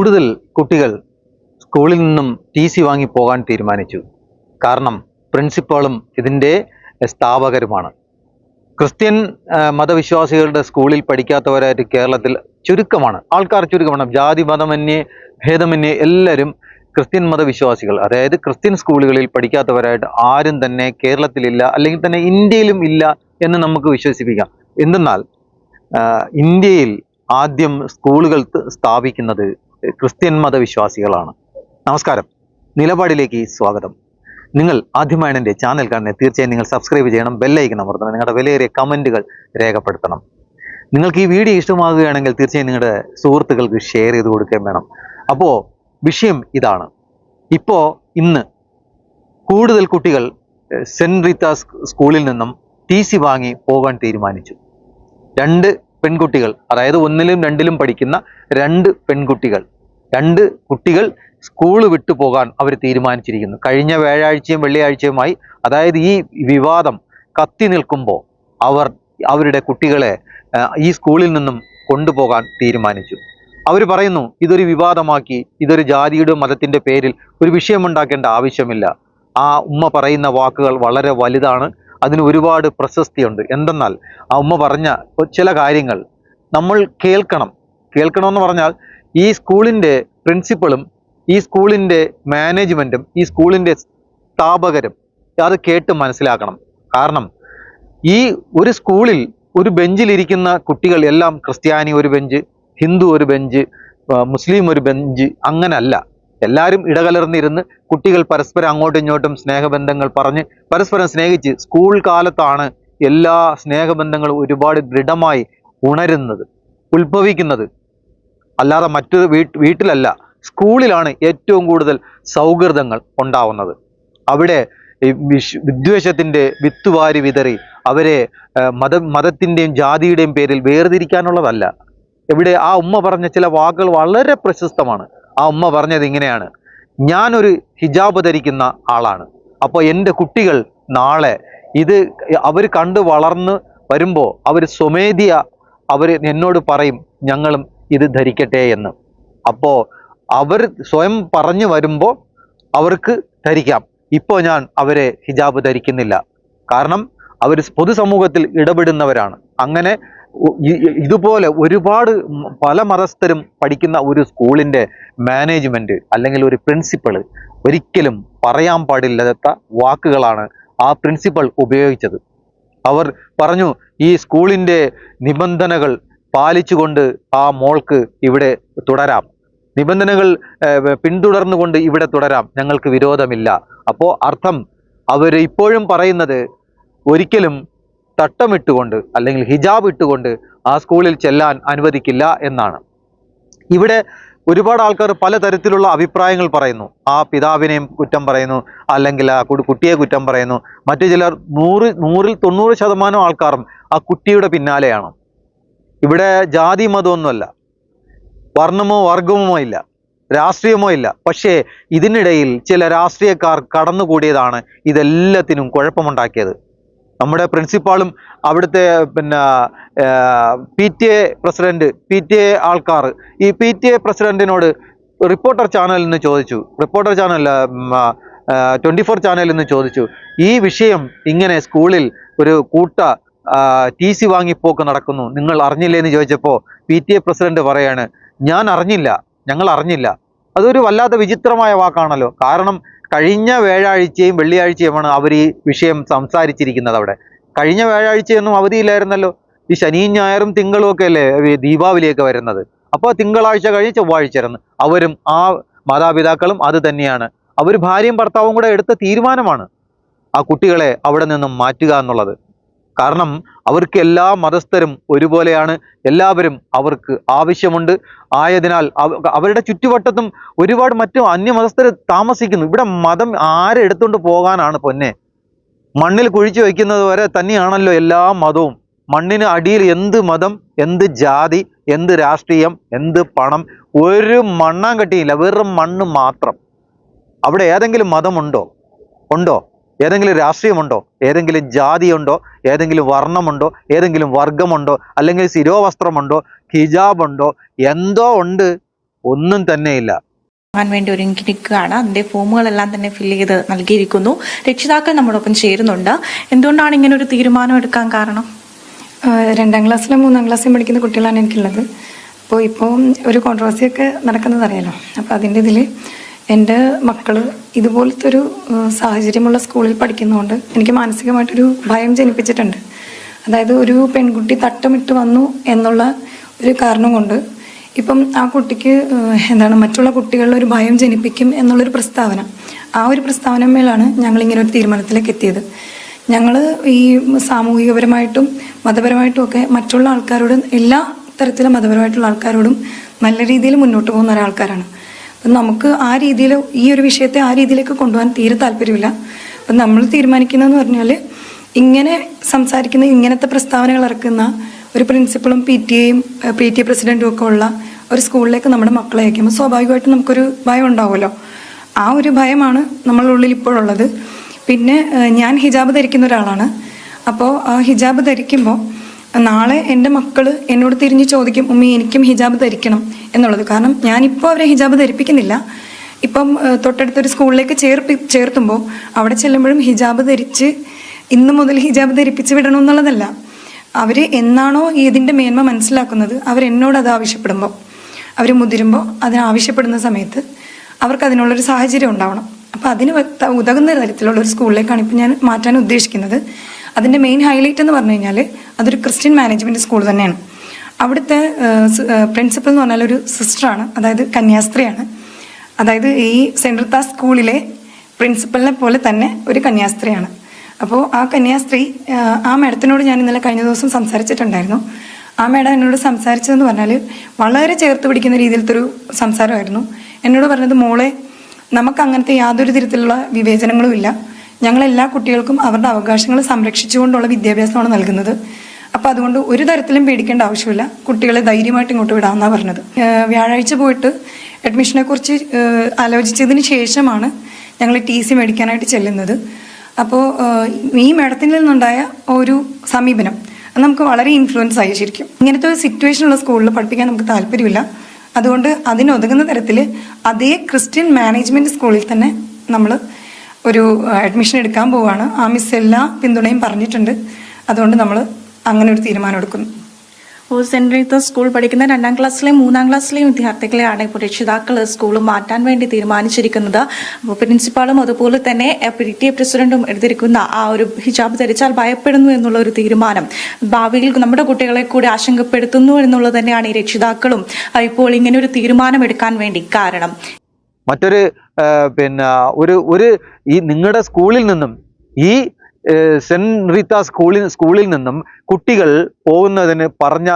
കൂടുതൽ കുട്ടികൾ സ്കൂളിൽ നിന്നും ടി സി വാങ്ങി പോകാൻ തീരുമാനിച്ചു. കാരണം പ്രിൻസിപ്പാളും ഇതിന്റെ സ്ഥാപകരുമാണ്. ക്രിസ്ത്യൻ മതവിശ്വാസികളുടെ സ്കൂളിൽ പഠിക്കാത്തവരായിട്ട് കേരളത്തിൽ ചുരുക്കമാണ്. ആൾക്കാർ ചുരുക്കമാണ് ജാതി മതമന്യേ ഭേദമന്യേ എല്ലാവരും ക്രിസ്ത്യൻ മതവിശ്വാസികൾ. അതായത് ക്രിസ്ത്യൻ സ്കൂളുകളിൽ പഠിക്കാത്തവരായിട്ട് ആരും തന്നെ കേരളത്തിലില്ല അല്ലെങ്കിൽ തന്നെ ഇന്ത്യയിലും ഇല്ല എന്ന് നമുക്ക് വിശ്വസിപ്പിക്കാം. എന്തെന്നാൽ ഇന്ത്യയിൽ ആദ്യം സ്കൂളുകൾ സ്ഥാപിക്കുന്നത് ക്രിസ്ത്യൻ മതവിശ്വാസികളാണ്. നമസ്കാരം. നിലപാടിലേക്ക് സ്വാഗതം. നിങ്ങൾ ആദ്യമായാണ് എന്റെ ചാനൽ കാണുന്നത് തീർച്ചയായും നിങ്ങൾ സബ്സ്ക്രൈബ് ചെയ്യണം ബെല്ലൈക്കൺ അമർത്തണം നിങ്ങളുടെ വിലയേറിയ കമന്റുകൾ രേഖപ്പെടുത്തണം. നിങ്ങൾക്ക് ഈ വീഡിയോ ഇഷ്ടമാകുകയാണെങ്കിൽ തീർച്ചയായും നിങ്ങളുടെ സുഹൃത്തുക്കൾക്ക് ഷെയർ ചെയ്ത് കൊടുക്കുകയും വേണം. അപ്പോൾ വിഷയം ഇതാണ്. ഇപ്പോൾ ഇന്ന് കൂടുതൽ കുട്ടികൾ സെന്റ് സെന്റ് റീത്താസ് സ്കൂളിൽ നിന്നും ടി സി വാങ്ങി പോകാൻ തീരുമാനിച്ചു. രണ്ട് പെൺകുട്ടികൾ അതായത് ഒന്നിലും രണ്ടിലും പഠിക്കുന്ന രണ്ട് പെൺകുട്ടികൾ. രണ്ട് കുട്ടികൾ സ്കൂൾ വിട്ടു പോകാൻ അവർ തീരുമാനിച്ചിരിക്കുന്നു. കഴിഞ്ഞ വ്യാഴാഴ്ചയും വെള്ളിയാഴ്ചയുമായി അതായത് ഈ വിവാദം കത്തി നിൽക്കുമ്പോൾ അവർ അവരുടെ കുട്ടികളെ ഈ സ്കൂളിൽ നിന്നും കൊണ്ടുപോകാൻ തീരുമാനിച്ചു. അവർ പറയുന്നു ഇതൊരു വിവാദമാക്കി ഇതൊരു ജാതിയുടെ മതത്തിന്റെ പേരിൽ ഒരു വിഷയമുണ്ടാക്കേണ്ട ആവശ്യമില്ല. ആ ഉമ്മ പറയുന്ന വാക്കുകൾ വളരെ വലുതാണ്. അതിന് ഒരുപാട് പ്രശസ്തിയുണ്ട്. എന്തെന്നാൽ ആ ഉമ്മ പറഞ്ഞ ചില കാര്യങ്ങൾ നമ്മൾ കേൾക്കണം. കേൾക്കണമെന്ന് പറഞ്ഞാൽ ഈ സ്കൂളിന്റെ പ്രിൻസിപ്പളും ഈ സ്കൂളിന്റെ മാനേജ്മെന്റും ഈ സ്കൂളിന്റെ സ്ഥാപകരും അത് കേട്ട് മനസ്സിലാക്കണം. കാരണം ഈ ഒരു സ്കൂളിൽ ഒരു ബെഞ്ചിലിരിക്കുന്ന കുട്ടികൾ എല്ലാം ക്രിസ്ത്യാനി ഒരു ബെഞ്ച് ഹിന്ദു ഒരു ബെഞ്ച് മുസ്ലിം ഒരു ബെഞ്ച് അങ്ങനല്ല. എല്ലാവരും ഇടകലർന്നിരുന്ന് കുട്ടികൾ പരസ്പരം അങ്ങോട്ടും ഇങ്ങോട്ടും സ്നേഹബന്ധങ്ങൾ പറഞ്ഞ് പരസ്പരം സ്നേഹിച്ച് സ്കൂൾ കാലത്താണ് എല്ലാ സ്നേഹബന്ധങ്ങളും ഒരുപാട് ദൃഢമായി ഉണരുന്നത് ഉത്ഭവിക്കുന്നത്. അല്ലാതെ മറ്റൊരു വീട്ടിലല്ല സ്കൂളിലാണ് ഏറ്റവും കൂടുതൽ സൗഹൃദങ്ങൾ ഉണ്ടാവുന്നത്. അവിടെ വിശ് വിദ്വേഷത്തിന്റെ വിത്തുവാരി വിതറി അവരെ മത മതത്തിന്റെയും ജാതിയുടെയും പേരിൽ വേർതിരിക്കാനുള്ളതല്ല. ഇവിടെ ആ ഉമ്മ പറഞ്ഞ ചില വാക്കുകൾ വളരെ പ്രശസ്തമാണ്. ആ ഉമ്മ പറഞ്ഞത് ഇങ്ങനെയാണ്. ഞാനൊരു ഹിജാബ് ധരിക്കുന്ന ആളാണ്. അപ്പോൾ എന്റെ കുട്ടികൾ നാളെ ഇത് അവർ കണ്ട് വളർന്ന് വരുമ്പോൾ അവർ സ്വമേധിയ അവർ എന്നോട് പറയും ഞങ്ങളും ഇത് ധരിക്കട്ടെ എന്ന്. അപ്പോൾ അവർ സ്വയം പറഞ്ഞു വരുമ്പോൾ അവർക്ക് ധരിക്കാം. ഇപ്പോൾ ഞാൻ അവരെ ഹിജാബ് ധരിക്കുന്നില്ല. കാരണം അവർ പൊതുസമൂഹത്തിൽ ഇടപെടുന്നവരാണ്. അങ്ങനെ ഇതുപോലെ ഒരുപാട് പല മതസ്ഥരും പഠിക്കുന്ന ഒരു സ്കൂളിന്റെ മാനേജ്മെന്റ് അല്ലെങ്കിൽ ഒരു പ്രിൻസിപ്പൾ ഒരിക്കലും പറയാൻ പാടില്ലാത്ത വാക്കുകളാണ് ആ പ്രിൻസിപ്പൾ ഉപയോഗിച്ചത്. അവർ പറഞ്ഞു ഈ സ്കൂളിന്റെ നിബന്ധനകൾ പാലിച്ചുകൊണ്ട് ആ മോൾക്ക് ഇവിടെ തുടരാം. നിബന്ധനകൾ പിന്തുടർന്നുകൊണ്ട് ഇവിടെ തുടരാം. ഞങ്ങൾക്ക് വിരോധമില്ല. അപ്പോൾ അർത്ഥം അവർ ഇപ്പോഴും പറയുന്നത് ഒരിക്കലും തട്ടമിട്ടുകൊണ്ട് അല്ലെങ്കിൽ ഹിജാബ് ഇട്ടുകൊണ്ട് ആ സ്കൂളിൽ ചെല്ലാൻ അനുവദിക്കില്ല എന്നാണ്. ഇവിടെ ഒരുപാട് ആൾക്കാർ പലതരത്തിലുള്ള അഭിപ്രായങ്ങൾ പറയുന്നു. ആ പിതാവിനെയും കുറ്റം പറയുന്നു അല്ലെങ്കിൽ ആ കുട്ടിയെ കുറ്റം പറയുന്നു. മറ്റു ചിലർ നൂറ് നൂറിൽ തൊണ്ണൂറ് ശതമാനം ആൾക്കാരും ആ കുട്ടിയുടെ പിന്നാലെയാണ്. ഇവിടെ ജാതി മതമൊന്നുമല്ല. വർണമോ വർഗമോ ഇല്ല. രാഷ്ട്രീയമോ ഇല്ല. പക്ഷേ ഇതിനിടയിൽ ചില രാഷ്ട്രീയക്കാർ കടന്നുകൂടിയതാണ് ഇതെല്ലാത്തിനും കുഴപ്പമുണ്ടാക്കിയത്. നമ്മുടെ പ്രിൻസിപ്പാളും അവിടുത്തെ പിന്നെ P T A president P T A ആൾക്കാർ. ഈ പി ടി എ പ്രസിഡന്റിനോട് റിപ്പോർട്ടർ ചാനലിൽ നിന്ന് ചോദിച്ചു. റിപ്പോർട്ടർ ചാനൽ ട്വന്റി ഫോർ ചാനലിൽ നിന്ന് ചോദിച്ചു. ഈ വിഷയം ഇങ്ങനെ സ്കൂളിൽ ഒരു കൂട്ട ടി സി വാങ്ങിപ്പോക്ക് നടക്കുന്നു. നിങ്ങൾ അറിഞ്ഞില്ലേ എന്ന് ചോദിച്ചപ്പോൾ പി ടി എ പ്രസിഡന്റ് പറയാണ് ഞാൻ അറിഞ്ഞില്ല. ഞങ്ങൾ അറിഞ്ഞില്ല. അതൊരു വല്ലാത്ത വിചിത്രമായ വാക്കാണല്ലോ. കാരണം കഴിഞ്ഞ വ്യാഴാഴ്ചയും വെള്ളിയാഴ്ചയുമാണ് അവർ ഈ വിഷയം സംസാരിച്ചിരിക്കുന്നത് അവിടെ. കഴിഞ്ഞ വ്യാഴാഴ്ചയൊന്നും അവധിയില്ലായിരുന്നല്ലോ. ഈ ശനിയും ഞായറും തിങ്കളും ഒക്കെ അല്ലേ ദീപാവലിയൊക്കെ വരുന്നത്. അപ്പോൾ തിങ്കളാഴ്ച കഴിഞ്ഞ് ചൊവ്വാഴ്ച ഇരുന്ന് അവരും ആ മാതാപിതാക്കളും അത് തന്നെയാണ്. അവർ ഭാര്യയും ഭർത്താവും കൂടെ എടുത്ത തീരുമാനമാണ് ആ കുട്ടികളെ അവിടെ നിന്നും മാറ്റുക എന്നുള്ളത്. കാരണം അവർക്ക് എല്ലാ മതസ്ഥരും ഒരുപോലെയാണ്. എല്ലാവരും അവർക്ക് ആവശ്യമുണ്ട്. ആയതിനാൽ അവരുടെ ചുറ്റുവട്ടത്തും ഒരുപാട് മറ്റു അന്യമതസ്ഥർ താമസിക്കുന്നു. ഇവിടെ മതം ആരെ എടുത്തുകൊണ്ട് പോകാനാണ് പൊന്നെ? മണ്ണിൽ കുഴിച്ചു വയ്ക്കുന്നത് വരെ തന്നെയാണല്ലോ എല്ലാ മതവും. മണ്ണിന് അടിയിൽ എന്ത് മതം എന്ത് ജാതി എന്ത് രാഷ്ട്രീയം എന്ത് പണം ഒരു മണ്ണാങ്കട്ടിയില്ല. വെറും മണ്ണ് മാത്രം. അവിടെ ഏതെങ്കിലും മതമുണ്ടോ? ഉണ്ടോ? ഏതെങ്കിലും രാഷ്ട്രീയമുണ്ടോ? ഏതെങ്കിലും ജാതിയുണ്ടോ? ഏതെങ്കിലും വർണമുണ്ടോ? ഏതെങ്കിലും വർഗമുണ്ടോ? അല്ലെങ്കിൽ ശിരോവസ്ത്രമുണ്ടോ ഹിജാബുണ്ടോ? എന്തോ ഉണ്ട്. ഒന്നും തന്നെയില്ല ഇല്ല. വേണ്ടി ഒരുങ്ങിയിരിക്കുകയാണ് അതിന്റെ ഫോമുകളെല്ലാം തന്നെ ഫില്ല് ചെയ്ത് നൽകിയിരിക്കുന്നു. രക്ഷിതാക്കൾ നമ്മളൊപ്പം ചേരുന്നുണ്ട്. എന്തുകൊണ്ടാണ് ഇങ്ങനെ ഒരു തീരുമാനം എടുക്കാൻ കാരണം? രണ്ടാം ക്ലാസ്സിലും മൂന്നാം ക്ലാസ്സിലും പഠിക്കുന്ന കുട്ടികളാണ് എനിക്കുള്ളത്. അപ്പോൾ ഇപ്പോൾ ഒരു കോൺട്രവേഴ്സിയൊക്കെ നടക്കുന്നത് അറിയാലോ. അപ്പോൾ അതിന്റെ ഇതിൽ എന്റെ മക്കൾ ഇതുപോലത്തെ ഒരു സാഹചര്യമുള്ള സ്കൂളിൽ പഠിക്കുന്നതുകൊണ്ട് എനിക്ക് മാനസികമായിട്ടൊരു ഭയം ജനിപ്പിച്ചിട്ടുണ്ട്. അതായത് ഒരു പെൺകുട്ടി തട്ടമിട്ട് വന്നു എന്നുള്ള ഒരു കാരണം കൊണ്ട് ഇപ്പം ആ കുട്ടിക്ക് എന്താണ് മറ്റുള്ള കുട്ടികളിൽ ഒരു ഭയം ജനിപ്പിക്കും എന്നുള്ളൊരു പ്രസ്താവന. ആ ഒരു പ്രസ്താവനമേലാണ് ഞങ്ങൾ ഇങ്ങനെ ഒരു തീരുമാനത്തിലേക്ക് എത്തിയത്. ഞങ്ങൾ ഈ സാമൂഹികപരമായിട്ടും മതപരമായിട്ടും ഒക്കെ മറ്റുള്ള ആൾക്കാരോടും എല്ലാ തരത്തിലും മതപരമായിട്ടുള്ള ആൾക്കാരോടും നല്ല രീതിയിൽ മുന്നോട്ട് പോകുന്ന ഒരാൾക്കാരാണ്. അപ്പം നമുക്ക് ആ രീതിയിൽ ഈ ഒരു വിഷയത്തെ ആ രീതിയിലേക്ക് കൊണ്ടുപോകാൻ തീരെ താല്പര്യമില്ല. അപ്പം നമ്മൾ തീരുമാനിക്കുന്നതെന്ന് പറഞ്ഞാൽ ഇങ്ങനെ സംസാരിക്കുന്ന ഇങ്ങനത്തെ പ്രസ്താവനകൾ ഇറക്കുന്ന ഒരു പ്രിൻസിപ്പളും പി ടി എയും പി ടി എ പ്രസിഡന്റും ഒക്കെ ഉള്ള ഒരു സ്കൂളിലേക്ക് നമ്മുടെ മക്കളെ അയക്കുമ്പോൾ സ്വാഭാവികമായിട്ടും നമുക്കൊരു ഭയം ഉണ്ടാവുമല്ലോ. ആ ഒരു ഭയമാണ് നമ്മളുടെ ഉള്ളിൽ ഇപ്പോഴുള്ളത് പിന്നെ ഞാൻ ഹിജാബ് ധരിക്കുന്ന ഒരാളാണ്. അപ്പോൾ ഹിജാബ് ധരിക്കുമ്പോൾ നാളെ എന്റെ മക്കൾ എന്നോട് തിരിഞ്ഞ് ചോദിക്കും ഉമ്മി എനിക്കും ഹിജാബ് ധരിക്കണം എന്നുള്ളത്. കാരണം ഞാനിപ്പോൾ അവരെ ഹിജാബ് ധരിപ്പിക്കുന്നില്ല. ഇപ്പം തൊട്ടടുത്തൊരു സ്കൂളിലേക്ക് ചേർപ്പി ചേർത്തുമ്പോൾ അവിടെ ചെല്ലുമ്പോഴും ഹിജാബ് ധരിച്ച് ഇന്ന് മുതൽ ഹിജാബ് ധരിപ്പിച്ച് വിടണം എന്നുള്ളതല്ല. അവർ എന്നാണോ ഇതിന്റെ മേന്മ മനസ്സിലാക്കുന്നത് അവരെന്നോട് അത് ആവശ്യപ്പെടുമ്പോൾ. അവർ മുതിരുമ്പോൾ അതിനാവശ്യപ്പെടുന്ന സമയത്ത് അവർക്ക് അതിനുള്ളൊരു സാഹചര്യം ഉണ്ടാവണം. അപ്പോൾ അതിന് ഉതകുന്ന തരത്തിലുള്ള ഒരു സ്കൂളിലേക്കാണ് ഇപ്പം ഞാൻ മാറ്റാൻ ഉദ്ദേശിക്കുന്നത്. അതിന്റെ മെയിൻ ഹൈലൈറ്റ് എന്ന് പറഞ്ഞു കഴിഞ്ഞാൽ അതൊരു ക്രിസ്ത്യൻ മാനേജ്മെന്റ് സ്കൂൾ തന്നെയാണ്. അവിടുത്തെ പ്രിൻസിപ്പൽ എന്ന് പറഞ്ഞാൽ ഒരു സിസ്റ്ററാണ് അതായത് കന്യാസ്ത്രീയാണ്. അതായത് ഈ സെൻട്രൽ താസ് സ്കൂളിലെ പ്രിൻസിപ്പലിനെ പോലെ തന്നെ ഒരു കന്യാസ്ത്രീയാണ്. അപ്പോൾ ആ കന്യാസ്ത്രീ ആ, മേഡത്തിനോട് ഞാൻ ഇന്നലെ കഴിഞ്ഞ ദിവസം സംസാരിച്ചിട്ടുണ്ടായിരുന്നു. ആ മേഡം എന്നോട് സംസാരിച്ചതെന്ന് പറഞ്ഞാൽ വളരെ ചേർത്ത് പിടിക്കുന്ന രീതിയിലത്തെ ഒരു സംസാരമായിരുന്നു. എന്നോട് പറഞ്ഞത് മോളെ നമുക്ക് അങ്ങനത്തെ യാതൊരു തരത്തിലുള്ള വിവേചനങ്ങളും ഇല്ല. ഞങ്ങൾ എല്ലാ കുട്ടികൾക്കും അവരുടെ അവകാശങ്ങൾ സംരക്ഷിച്ചുകൊണ്ടുള്ള വിദ്യാഭ്യാസമാണ് നൽകുന്നത്. അപ്പോൾ അതുകൊണ്ട് ഒരു തരത്തിലും പേടിക്കേണ്ട ആവശ്യമില്ല. കുട്ടികളെ ധൈര്യമായിട്ട് ഇങ്ങോട്ട് വിടാമെന്നാണ് പറഞ്ഞത്. വ്യാഴാഴ്ച പോയിട്ട് അഡ്മിഷനെ കുറിച്ച് ആലോചിച്ചതിന് ശേഷമാണ് ഞങ്ങൾ ടി സി മേടിക്കാനായിട്ട് ചെല്ലുന്നത്. അപ്പോൾ ഈ മേഡത്തിൽ നിന്നുണ്ടായ ഒരു സമീപനം. അത് നമുക്ക് വളരെ ഇൻഫ്ലുവൻസ് ആയി ശരിക്കും. ഇങ്ങനത്തെ ഒരു സിറ്റുവേഷൻ ഉള്ള സ്കൂളിൽ പഠിപ്പിക്കാൻ നമുക്ക് താല്പര്യമില്ല. അതുകൊണ്ട് അതിനൊതുങ്ങുന്ന തരത്തിൽ അതേ ക്രിസ്ത്യൻ മാനേജ്മെന്റ് സ്കൂളിൽ തന്നെ നമ്മൾ ഒരു അഡ്മിഷൻ എടുക്കാൻ പോവുകയാണ് ആ മിസ് എല്ലാ പിന്തുണയും പറഞ്ഞിട്ടുണ്ട്. അതുകൊണ്ട് നമ്മൾ അങ്ങനെ ഒരു തീരുമാനം എടുക്കുന്നു ഓ സെന്റ് റീത്തസ് സ്കൂൾ പഠിക്കുന്ന രണ്ടാം ക്ലാസ്സിലെയും മൂന്നാം ക്ലാസ്സിലെയും വിദ്യാർത്ഥികളെയാണ് ഇപ്പോൾ രക്ഷിതാക്കൾ സ്കൂൾ മാറ്റാൻ വേണ്ടി തീരുമാനിച്ചിരിക്കുന്നത്. അപ്പോൾ പ്രിൻസിപ്പാളും അതുപോലെ തന്നെ പി ടി എ പ്രസിഡന്റും എടുത്തിരിക്കുന്ന ആ ഒരു ഹിജാബ് ധരിച്ചാൽ ഭയപ്പെടുന്നു എന്നുള്ള ഒരു തീരുമാനം ഭാവിയിൽ നമ്മുടെ കുട്ടികളെ കൂടി ആശങ്കപ്പെടുത്തുന്നു എന്നുള്ളത് തന്നെയാണ് ഈ രക്ഷിതാക്കളും ഇപ്പോൾ ഇങ്ങനെ ഒരു തീരുമാനം എടുക്കാൻ വേണ്ടി കാരണം. മറ്റൊരു പിന്നെ ഒരു ഒരു ഈ നിങ്ങളുടെ സ്കൂളിൽ നിന്നും ഈ സെന്റ് റീത്ത സ്കൂളിൽ സ്കൂളിൽ നിന്നും കുട്ടികൾ പോകുന്നതിന് പറഞ്ഞ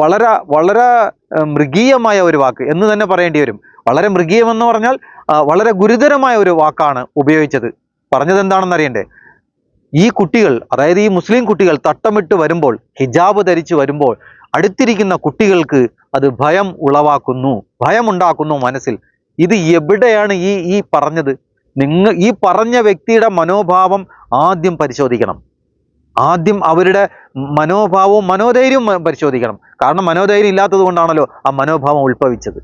വളരെ വളരെ മൃഗീയമായ ഒരു വാക്ക് എന്ന് തന്നെ പറയേണ്ടി വരും. വളരെ മൃഗീയമെന്ന് പറഞ്ഞാൽ വളരെ ഗുരുതരമായ ഒരു വാക്കാണ് ഉപയോഗിച്ചത്. പറഞ്ഞത് എന്താണെന്ന് അറിയണ്ടേ? ഈ കുട്ടികൾ അതായത് ഈ മുസ്ലിം കുട്ടികൾ തട്ടമിട്ട് വരുമ്പോൾ ഹിജാബ് ധരിച്ച് വരുമ്പോൾ അടുത്തിരിക്കുന്ന കുട്ടികൾക്ക് അത് ഭയം ഉളവാക്കുന്നു ഭയമുണ്ടാക്കുന്നു മനസ്സിൽ. ഇത് എവിടെയാണ് ഈ ഈ പറഞ്ഞത്? നിങ്ങൾ ഈ പറഞ്ഞ വ്യക്തിയുടെ മനോഭാവം ആദ്യം പരിശോധിക്കണം. ആദ്യം അവരുടെ മനോഭാവവും മനോധൈര്യവും പരിശോധിക്കണം. കാരണം മനോധൈര്യം ഇല്ലാത്തത് കൊണ്ടാണല്ലോ ആ മനോഭാവം ഉത്ഭവിച്ചത്.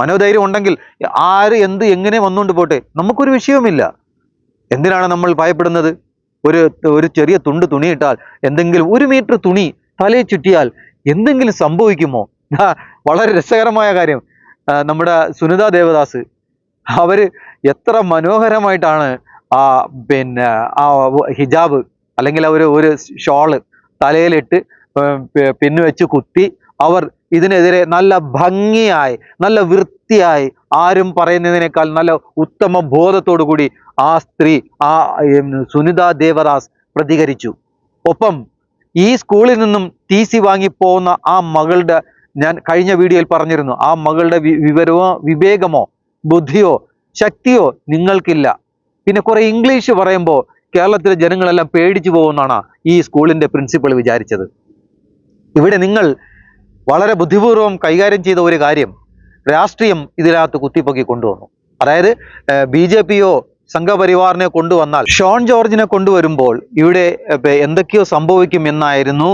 മനോധൈര്യം ഉണ്ടെങ്കിൽ ആര് എന്ത് എങ്ങനെ വന്നുകൊണ്ട് പോട്ടെ നമുക്കൊരു വിഷയവുമില്ല. എന്തിനാണ് നമ്മൾ ഭയപ്പെടുന്നത്? ഒരു ഒരു ചെറിയ തുണ്ട് തുണിയിട്ടാൽ എന്തെങ്കിലും ഒരു മീറ്റർ തുണി തലയിൽ ചുറ്റിയാൽ എന്തെങ്കിലും സംഭവിക്കുമോ? വളരെ രസകരമായ കാര്യം. നമ്മുടെ സുനിത ദേവദാസ് അവർ എത്ര മനോഹരമായിട്ടാണ് ആ പിന്നെ ആ ഹിജാബ് അല്ലെങ്കിൽ അവർ ഒരു ഷോൾ തലയിലിട്ട് ഏർ പി- വെച്ച് കുത്തി അവർ ഇതിനെതിരെ നല്ല ഭംഗിയായി നല്ല വൃത്തിയായി ആരും പറയുന്നതിനേക്കാൾ നല്ല ഉത്തമ ബോധത്തോടു കൂടി ആ സ്ത്രീ ആ സുനിതാ ദേവദാസ് പ്രതികരിച്ചു. ഒപ്പം ഈ സ്കൂളിൽ നിന്നും ടി സി വാങ്ങിപ്പോകുന്ന ആ മകളുടെ ഞാൻ കഴിഞ്ഞ വീഡിയോയിൽ പറഞ്ഞിരുന്നു ആ മകളുടെ വിവരമോ വിവേകമോ ബുദ്ധിയോ ശക്തിയോ നിങ്ങൾക്കില്ല. പിന്നെ കുറെ ഇംഗ്ലീഷ് പറയുമ്പോൾ കേരളത്തിലെ ജനങ്ങളെല്ലാം പേടിച്ചു പോകുമെന്നാണ് ഈ സ്കൂളിന്റെ പ്രിൻസിപ്പൾ വിചാരിച്ചത്. ഇവിടെ നിങ്ങൾ വളരെ ബുദ്ധിപൂർവം കൈകാര്യം ചെയ്ത ഒരു കാര്യം രാഷ്ട്രീയം ഇതിനകത്ത് കുത്തിപ്പൊക്കി കൊണ്ടുവന്നു. അതായത് ബി ജെ പിയോ സംഘപരിവാറിനെ കൊണ്ടുവന്നാൽ ഷോൺ ജോർജിനെ കൊണ്ടുവരുമ്പോൾ ഇവിടെ എന്തൊക്കെയോ സംഭവിക്കും എന്നായിരുന്നു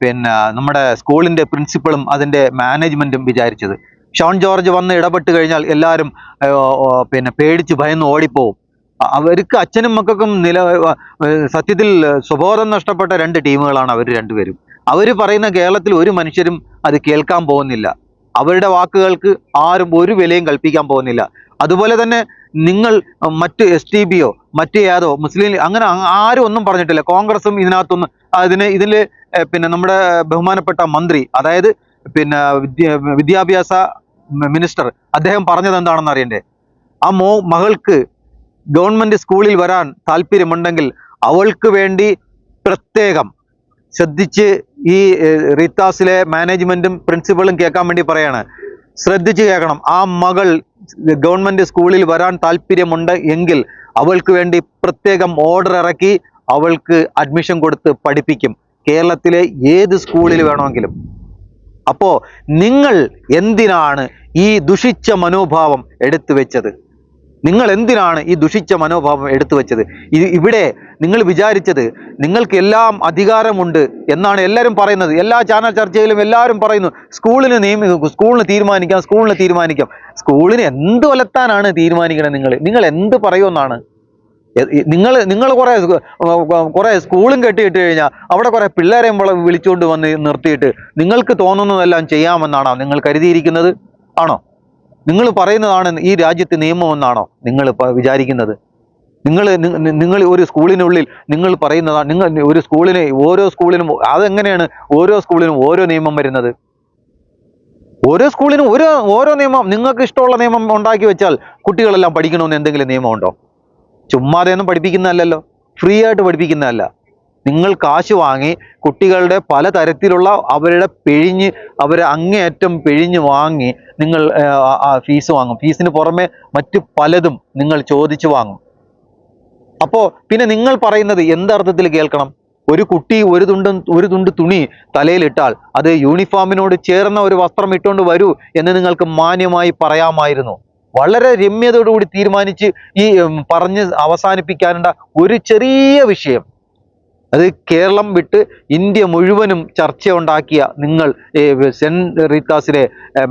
പിന്നെ നമ്മുടെ സ്കൂളിന്റെ പ്രിൻസിപ്പളും അതിന്റെ മാനേജ്മെന്റും വിചാരിച്ചത്. ഷോൺ ജോർജ് വന്ന് ഇടപെട്ട് കഴിഞ്ഞാൽ എല്ലാവരും പിന്നെ പേടിച്ച് ഭയന്ന് ഓടിപ്പോവും. അവർക്ക് അച്ഛനും മക്കൾക്കും നില സത്യത്തിൽ സ്വബോധം നഷ്ടപ്പെട്ട രണ്ട് ടീമുകളാണ് അവർ രണ്ടുപേരും. അവർ പറയുന്ന കേരളത്തിൽ ഒരു മനുഷ്യരും അത് കേൾക്കാൻ പോകുന്നില്ല. അവരുടെ വാക്കുകൾക്ക് ആരും ഒരു വിലയും കൽപ്പിക്കാൻ പോകുന്നില്ല. അതുപോലെ തന്നെ നിങ്ങൾ മറ്റ് എസ് ടി ബിയോ മറ്റ് ഏതോ മുസ്ലിം അങ്ങനെ ആരും ഒന്നും പറഞ്ഞിട്ടില്ല. കോൺഗ്രസും ഇതിനകത്തൊന്നും അതിന് ഇതിൽ പിന്നെ നമ്മുടെ ബഹുമാനപ്പെട്ട മന്ത്രി അതായത് പിന്നെ വിദ്യ വിദ്യാഭ്യാസ മിനിസ്റ്റർ അദ്ദേഹം പറഞ്ഞത് എന്താണെന്ന് അറിയണ്ടേ? ആ മോ മകൾക്ക് ഗവൺമെന്റ് സ്കൂളിൽ വരാൻ താല്പര്യമുണ്ടെങ്കിൽ അവൾക്ക് വേണ്ടി പ്രത്യേകം ശ്രദ്ധിച്ച് ഈ റീത്താസിലെ മാനേജ്മെന്റും പ്രിൻസിപ്പളും കേൾക്കാൻ വേണ്ടി പറയാണ്. ശ്രദ്ധിച്ച് കേൾക്കണം. ആ മകൾ ഗവൺമെന്റ് സ്കൂളിൽ വരാൻ താല്പര്യമുണ്ട് എങ്കിൽ അവൾക്ക് വേണ്ടി പ്രത്യേകം ഓർഡർ ഇറക്കി അവൾക്ക് അഡ്മിഷൻ കൊടുത്ത് പഠിപ്പിക്കും. കേരളത്തിലെ ഏത് സ്കൂളിൽ വേണമെങ്കിലും. അപ്പോ നിങ്ങൾ എന്തിനാണ് ഈ ദുഷിച്ച മനോഭാവം എടുത്തു വെച്ചത്? നിങ്ങൾ എന്തിനാണ് ഈ ദുഷിച്ച മനോഭാവം എടുത്തു വെച്ചത്? ഇവിടെ നിങ്ങൾ വിചാരിച്ചത് നിങ്ങൾക്ക് എല്ലാം അധികാരമുണ്ട് എന്നാണ് എല്ലാവരും പറയുന്നത്. എല്ലാ ചാനൽ ചർച്ചയിലും എല്ലാവരും പറയുന്നു സ്കൂളിന് നിയമി സ്കൂളിന് തീരുമാനിക്കാം സ്കൂളിന് തീരുമാനിക്കാം. സ്കൂളിന് എന്ത് വലത്താനാണ് തീരുമാനിക്കണത് നിങ്ങൾ? നിങ്ങൾ എന്ത് പറയുമെന്നാണ്? നിങ്ങൾ നിങ്ങൾ കുറെ കുറെ സ്കൂളും കെട്ടിയിട്ട് കഴിഞ്ഞാൽ അവിടെ കുറെ പിള്ളേരെയും വള- വിളിച്ചുകൊണ്ട് വന്ന് നിർത്തിയിട്ട് നിങ്ങൾക്ക് തോന്നുന്നതെല്ലാം ചെയ്യാമെന്നാണോ നിങ്ങൾ കരുതിയിരിക്കുന്നത്? ആണോ? നിങ്ങൾ പറയുന്നതാണ് ഈ രാജ്യത്ത് നിയമമെന്നാണോ നിങ്ങൾ വിചാരിക്കുന്നത്? നിങ്ങൾ നിങ്ങൾ ഒരു സ്കൂളിനുള്ളിൽ നിങ്ങൾ പറയുന്നതാണ് നിങ്ങൾ ഒരു സ്കൂളിനെ ഓരോ സ്കൂളിനും അതെങ്ങനെയാണ് ഓരോ സ്കൂളിനും ഓരോ നിയമം വരുന്നത്? ഓരോ സ്കൂളിനും ഓരോ ഓരോ നിയമം നിങ്ങൾക്ക് ഇഷ്ടമുള്ള നിയമം ഉണ്ടാക്കി വെച്ചാൽ കുട്ടികളെല്ലാം പഠിക്കണമെന്ന് എന്തെങ്കിലും നിയമമുണ്ടോ? ചുമ്മാതെ ഒന്നും പഠിപ്പിക്കുന്നതല്ലല്ലോ. ഫ്രീ ആയിട്ട് പഠിപ്പിക്കുന്നതല്ല. നിങ്ങൾ കാശ് വാങ്ങി കുട്ടികളുടെ പല തരത്തിലുള്ള അവരുടെ പിഴിഞ്ഞ് അവരെ അങ്ങേയറ്റം പിഴിഞ്ഞ് വാങ്ങി നിങ്ങൾ ഫീസ് വാങ്ങും. ഫീസിന് പുറമെ മറ്റു പലതും നിങ്ങൾ ചോദിച്ചു വാങ്ങും. അപ്പോൾ പിന്നെ നിങ്ങൾ പറയുന്നത് എന്തർത്ഥത്തിൽ കേൾക്കണം? ഒരു കുട്ടി ഒരു തുണ്ട് ഒരു തുണ്ട് തുണി തലയിലിട്ടാൽ അത് യൂണിഫോമിനോട് ചേർന്ന ഒരു വസ്ത്രം ഇട്ടുകൊണ്ട് വരൂ എന്ന് നിങ്ങൾക്ക് മാന്യമായി പറയാമായിരുന്നു. വളരെ രമ്യതയോടുകൂടി തീരുമാനിച്ച് ഈ പറഞ്ഞ് അവസാനിപ്പിക്കാനുള്ള ഒരു ചെറിയ വിഷയം. അത് കേരളം വിട്ട് ഇന്ത്യ മുഴുവനും ചർച്ച ഉണ്ടാക്കിയ നിങ്ങൾ സെന്റ് റീത്താസിലെ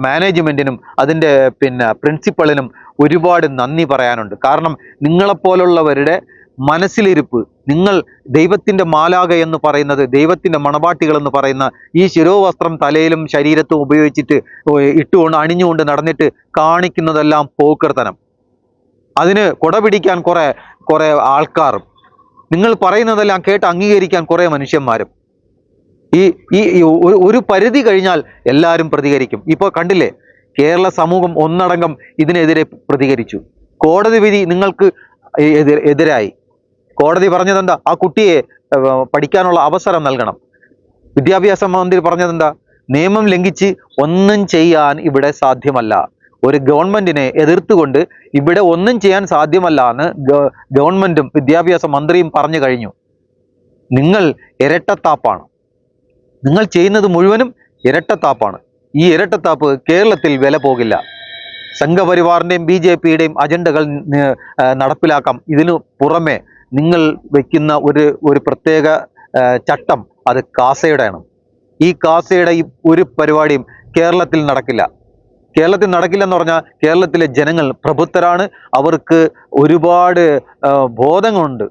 മാനേജ്മെന്റിനും അതിന്റെ പിന്നെ പ്രിൻസിപ്പളിനും ഒരുപാട് നന്ദി പറയാനുണ്ട്. കാരണം നിങ്ങളെപ്പോലുള്ളവരുടെ മനസ്സിലിരിപ്പ്. നിങ്ങൾ ദൈവത്തിന്റെ മാലാക എന്ന് പറയുന്നത് ദൈവത്തിന്റെ മണവാട്ടികൾ എന്ന് പറയുന്ന ഈ ശിരോവസ്ത്രം തലയിലും ശരീരത്തും ഉപയോഗിച്ചിട്ട് ഇട്ടുകൊണ്ട് അണിഞ്ഞുകൊണ്ട് നടന്നിട്ട് കാണിക്കുന്നതെല്ലാം പോക്കർത്തനം. അതിന് കുട പിടിക്കാൻ കുറേ കുറെ ആൾക്കാരും. നിങ്ങൾ പറയുന്നതെല്ലാം കേട്ട് അംഗീകരിക്കാൻ കുറേ മനുഷ്യന്മാരും. ഈ ഈ ഒരു പരിധി കഴിഞ്ഞാൽ എല്ലാവരും പ്രതികരിക്കും. ഇപ്പോൾ കണ്ടില്ലേ കേരള സമൂഹം ഒന്നടങ്കം ഇതിനെതിരെ പ്രതികരിച്ചു. കോടതി വിധി നിങ്ങൾക്ക് എതിരായി. കോടതി പറഞ്ഞതെന്താ? ആ കുട്ടിയെ പഠിക്കാനുള്ള അവസരം നൽകണം. വിദ്യാഭ്യാസ മന്ത്രി പറഞ്ഞതെന്താ? നിയമം ലംഘിച്ച് ഒന്നും ചെയ്യാൻ ഇവിടെ സാധ്യമല്ല. ഒരു ഗവൺമെന്റിനെ എതിർത്തുകൊണ്ട് ഇവിടെ ഒന്നും ചെയ്യാൻ സാധ്യമല്ല എന്ന് ഗവൺമെന്റും വിദ്യാഭ്യാസ മന്ത്രിയും പറഞ്ഞു കഴിഞ്ഞു. നിങ്ങൾ ഇരട്ടത്താപ്പാണ്. നിങ്ങൾ ചെയ്യുന്നത് മുഴുവനും ഇരട്ടത്താപ്പാണ്. ഈ ഇരട്ടത്താപ്പ് കേരളത്തിൽ വില പോകില്ല. സംഘപരിവാറിന്റെയും ബി ജെ പിയുടെയും അജണ്ടകൾ നടപ്പിലാക്കാം. ഇതിനു പുറമെ നിങ്ങൾ വയ്ക്കുന്ന ഒരു ഒരു പ്രത്യേക ചട്ടം അത് കാസയുടെയാണ്. ഈ കാസയുടെ ഈ ഒരു പരിപാടിയും കേരളത്തിൽ നടക്കില്ല. കേരളത്തിൽ നടക്കില്ലെന്ന് പറഞ്ഞാൽ കേരളത്തിലെ ജനങ്ങൾ പ്രബുദ്ധരാണ്. അവർക്ക് ഒരുപാട് ബോധങ്ങളുണ്ട്.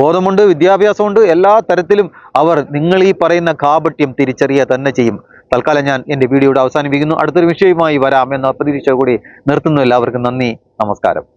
ബോധമുണ്ട് വിദ്യാഭ്യാസമുണ്ട്. എല്ലാ തരത്തിലും അവർ നിങ്ങൾ ഈ പറയുന്ന കാപട്യം തിരിച്ചറിയുക തന്നെ ചെയ്യും. തൽക്കാലം ഞാൻ എന്റെ വീഡിയോയുടെ അവസാനിപ്പിക്കുന്നു. അടുത്തൊരു വിഷയവുമായി വരാം എന്ന പ്രതീക്ഷ കൂടി നിർത്തുന്നു. എല്ലാവർക്കും നന്ദി നമസ്കാരം.